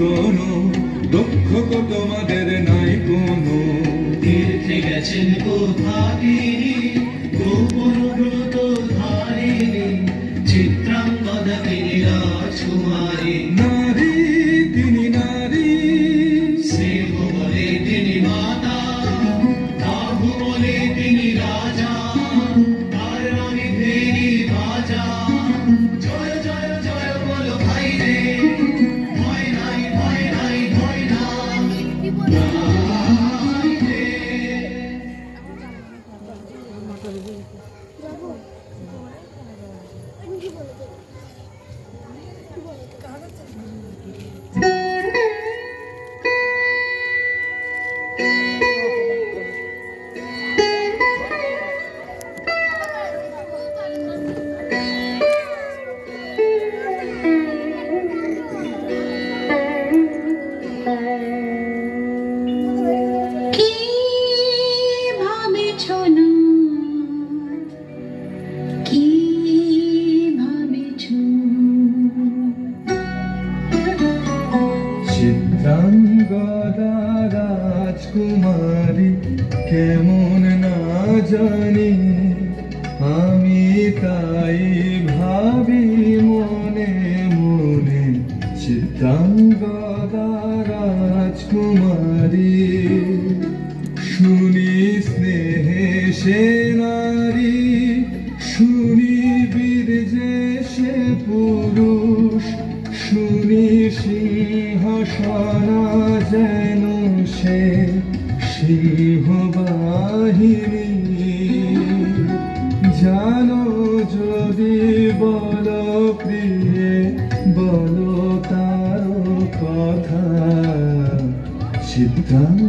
শোনো দক্ষ তোমাদের নাই কোনো। গেছেন কোথায়? কেমন না জানি, আমি তাই ভাবি মনে মনে চিত্তাঙ্গ রাজকুমারী। শুনি স্নেহে সে নারী, শুনি বীরজে সে পুরুষ, শুনি সিংহাসনা যেন সে সিংহ Então,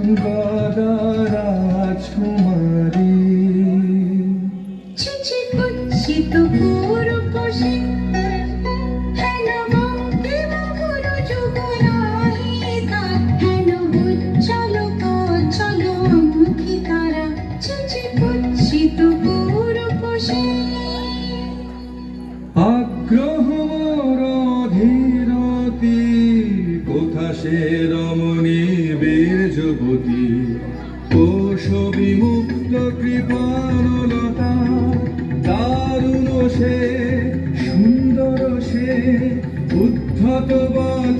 উদ্ধত বল।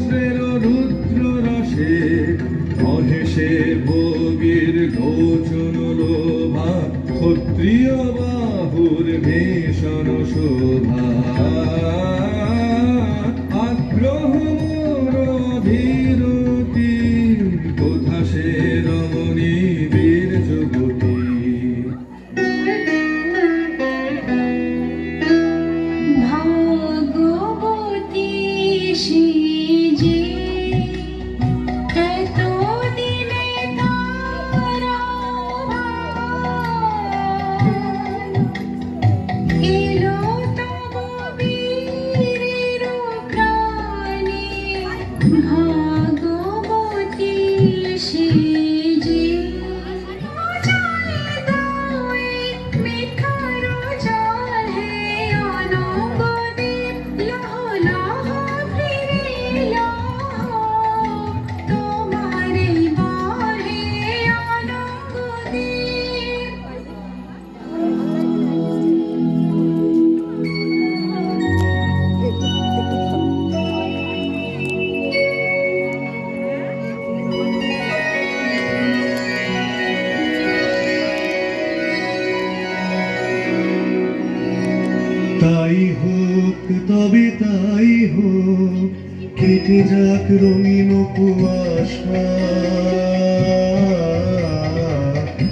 যাক রঙিন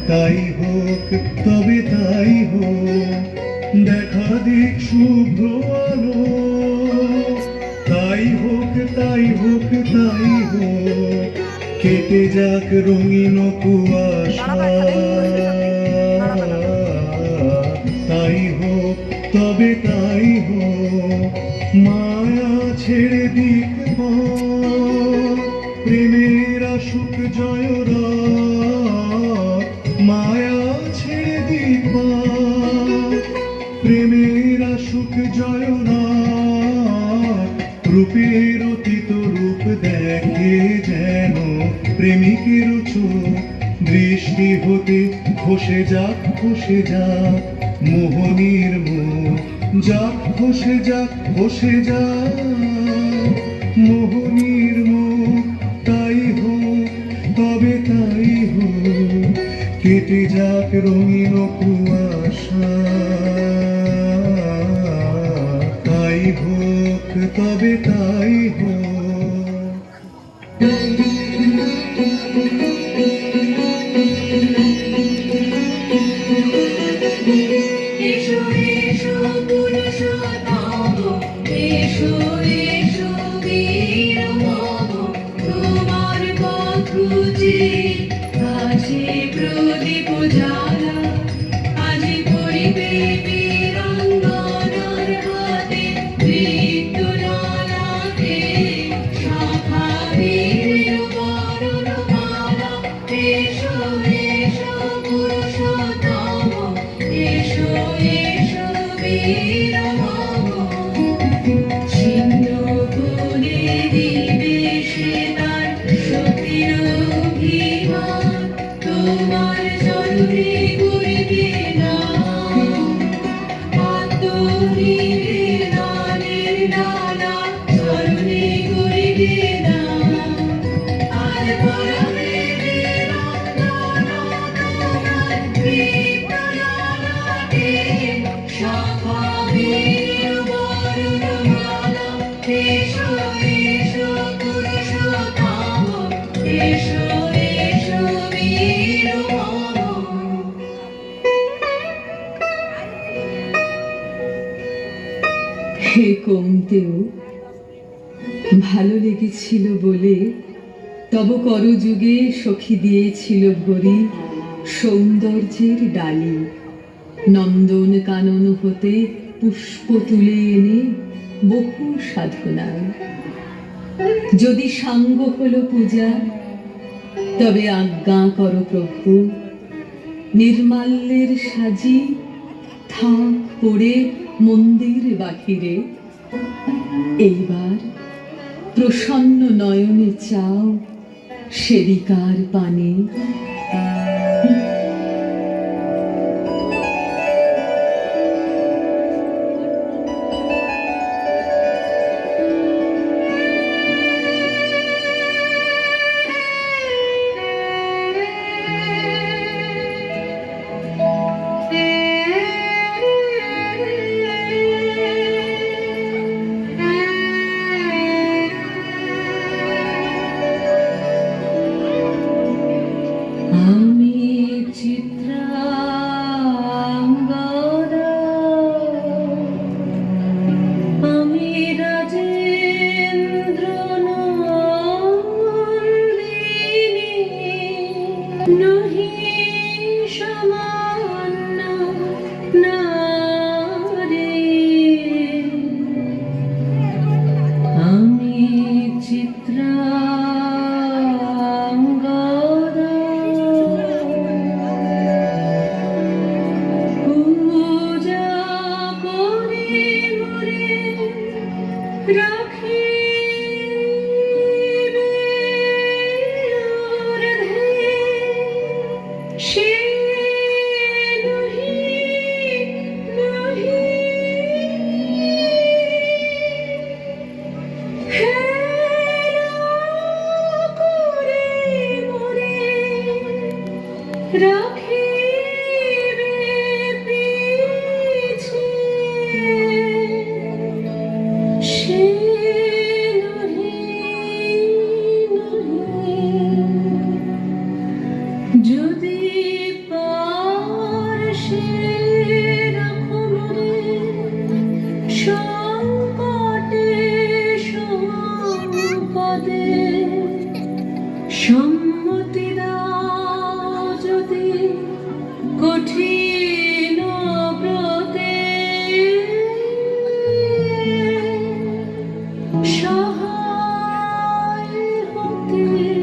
তাই হোক, তবে তাই হোক, দেখা দিক শুভ্র আলো। তাই হোক তাই হোক তাই হোক, কেটে যাক রঙিন তাই হোক, তবে তাই হোক, মায়া ছেড়ে দি মুখ জয় রূপের অতীত রূপ দেখে যেন প্রেমিকের চোখ দৃষ্টি হতে খসে যাক খসে যাক। মোহনীর মোহ যাক, খসে যাক খসে যাক। মোহনীর মোহ তাই হো তবে তাই হো কেটে যাক রঙিন কুয়াশা। হোক তবে তাই হোক এসো কমতেও ভালো লেগেছিল বলে তব করযুগে সখী দিয়েছিল ভরি সৌন্দর্যের ডালি। নন্দন কানন হতে পুষ্প তুলে এনে বহু সাধনায় যদি সাঙ্গ হলো পূজা, তবে আজ্ঞা কর প্রভু, নির্মাল্যের সাজি থাক পড়ে মন্দির বাহিরে। এইবার প্রসন্ন নয়নে চাও সেবিকার পানে। হতে